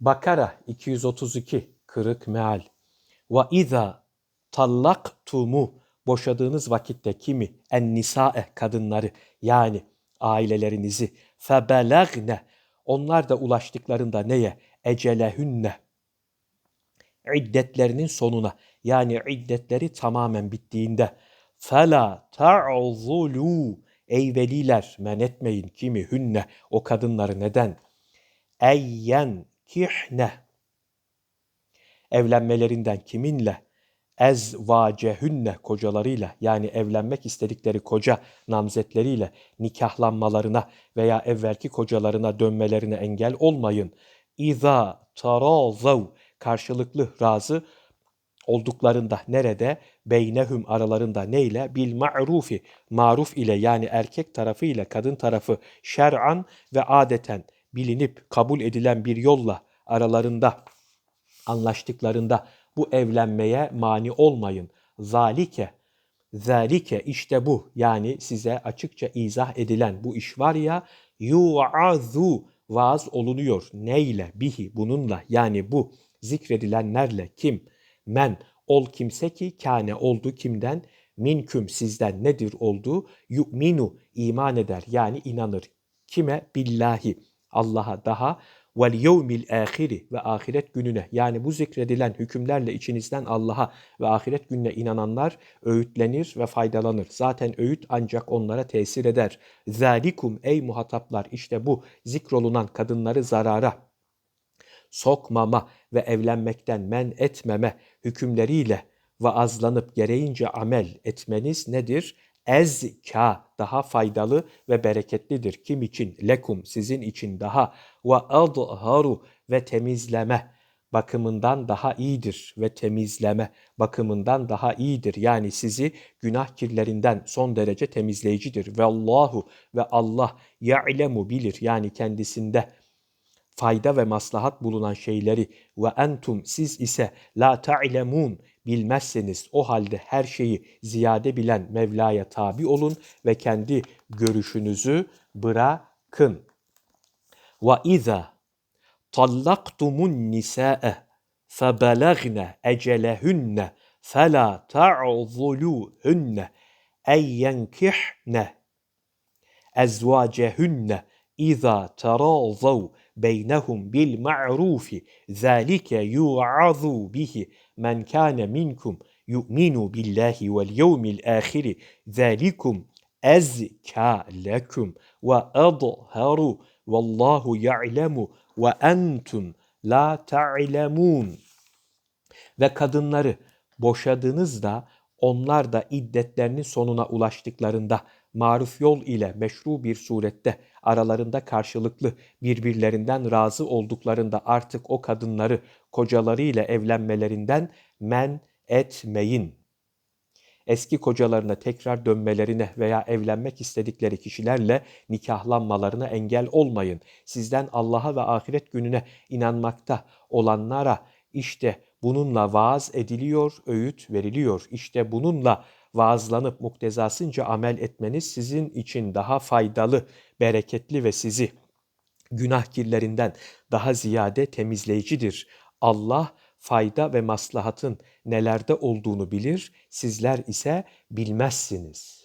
Bakara 232 kırık meal. Ve iza tallaktumu boşadığınız vakitte kimi? En nisae kadınları yani ailelerinizi. Febelagne onlar da ulaştıklarında neye? Ecelehünne. İddetlerinin sonuna yani iddetleri tamamen bittiğinde. Fela ta'zulu ey veliler men etmeyin kimi? Hünne o kadınları neden? Eyyen kihne evlenmelerinden kiminle ezvacehünne kocalarıyla yani evlenmek istedikleri koca namzetleriyle nikahlanmalarına veya evvelki kocalarına dönmelerine engel olmayın. İza tarazav karşılıklı razı olduklarında nerede? Beynehum aralarında neyle? Bil ma'rufi maruf ile yani erkek tarafı ile kadın tarafı şer'an ve adeten bilinip kabul edilen bir yolla aralarında anlaştıklarında bu evlenmeye mani olmayın. Zalike, zalike işte bu yani size açıkça izah edilen bu iş var ya yu'azu vaaz olunuyor. Neyle? Bihi bununla yani bu zikredilenlerle kim? Men ol kimse ki kâne oldu kimden? Minküm sizden nedir oldu? Yu'minu iman eder yani inanır. Kime? Billahi. Allah'a daha vel yevmil ahiri ve ahiret gününe yani bu zikredilen hükümlerle içinizden Allah'a ve ahiret gününe inananlar öğütlenir ve faydalanır. Zaten öğüt ancak onlara tesir eder. Zalikum ey muhataplar işte bu zikrolunan kadınları zarara sokmama ve evlenmekten men etmeme hükümleriyle vaazlanıp gereğince amel etmeniz nedir? Ezka daha faydalı ve bereketlidir. Kim için? Lekum sizin için daha ve adharu ve temizleme bakımından daha iyidir ve temizleme bakımından daha iyidir. Yani sizi günah kirlerinden son derece temizleyicidir. Ve Allahu ve Allah ya'lemu bilir yani kendisinde fayda ve maslahat bulunan şeyleri ve entum siz ise la ta'lemun bilmezseniz o halde her şeyi ziyade bilen Mevla'ya tabi olun ve kendi görüşünüzü bırakın. Ve iza tallaktumun nisa'e febelagna ecelehunne fela ta'zuluhunne en yenkihne ezvacehunne iza terazav beynehum bil ma'rufi zalike yu'azu bihi men kâne minkum yu'minu billahi vel yevmil ahiri zalikum ezka lekum ve adharu vallahu ya'lemu ve entum la ta'lemun ve kadınları boşadığınızda onlar da iddetlerinin sonuna ulaştıklarında maruf yol ile meşru bir surette aralarında karşılıklı birbirlerinden razı olduklarında artık o kadınları kocalarıyla evlenmelerinden men etmeyin. Eski kocalarına tekrar dönmelerine veya evlenmek istedikleri kişilerle nikahlanmalarına engel olmayın. Sizden Allah'a ve ahiret gününe inanmakta olanlara işte bununla vaaz ediliyor, öğüt veriliyor. İşte bununla vaazlanıp muktezasınca amel etmeniz sizin için daha faydalı, bereketli ve sizi günah kirlerinden daha ziyade temizleyicidir. Allah fayda ve maslahatın nelerde olduğunu bilir, sizler ise bilmezsiniz.''